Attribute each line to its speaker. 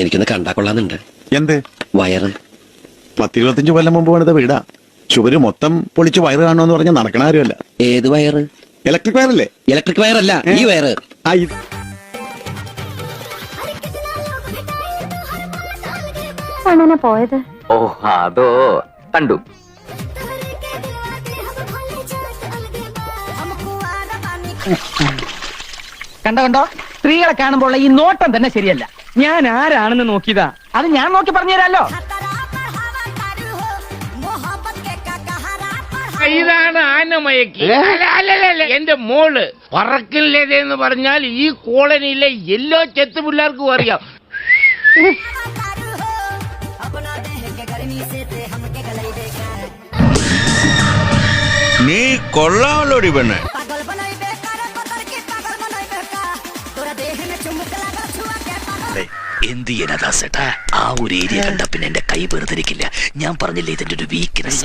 Speaker 1: എനിക്കൊന്ന് കണ്ടാ കൊള്ളാന്നുണ്ട്
Speaker 2: എന്ത്?
Speaker 1: വയറ്.
Speaker 2: പത്തിരുപത്തഞ്ച് കൊല്ലം മുമ്പ് പണിത വീടാ. ചുവര് മൊത്തം പൊളിച്ച് വയറ് കാണുമെന്ന് പറഞ്ഞാൽ നടക്കണ കാര്യമല്ല.
Speaker 1: ഏത് വയറ്?
Speaker 2: ഇലക്ട്രിക് വയറല്ലേ
Speaker 1: ഇലക്ട്രിക് വയറല്ല ഈ വയറ്.
Speaker 2: ആ ഇത്
Speaker 3: കണ്ണനെ പോയത്.
Speaker 4: ഓ അതോ കണ്ടു.
Speaker 5: കണ്ടോ കണ്ടോ? സ്ത്രീകളെ കാണുമ്പോൾ ഈ നോട്ടം തന്നെ ശരിയല്ല. ഞാൻ ആരാണെന്ന് നോക്കിയതാ. അത് ഞാൻ നോക്കി പറഞ്ഞുതരാല്ലോ
Speaker 6: ഇതാണ് ആനമയക്ക്. എന്റെ മോൾ പറക്കില്ലതെന്ന് പറഞ്ഞാൽ ഈ കോളനിയിലെ എല്ലാ ചെത്തു പിള്ളേർക്കും അറിയാം.
Speaker 7: നീ കൊള്ളാമല്ലോടി പെണ്ണെ.
Speaker 8: എന്ത് ചെയ്യാനാ സെട്ടാ. ആ ഒരു ഏരിയ കണ്ട പിന്നെ എന്റെ കൈ വേർതിരിക്കില്ല ഞാൻ പറഞ്ഞില്ലേ ഇതിന്റെ ഒരു വീക്ക്നെസ്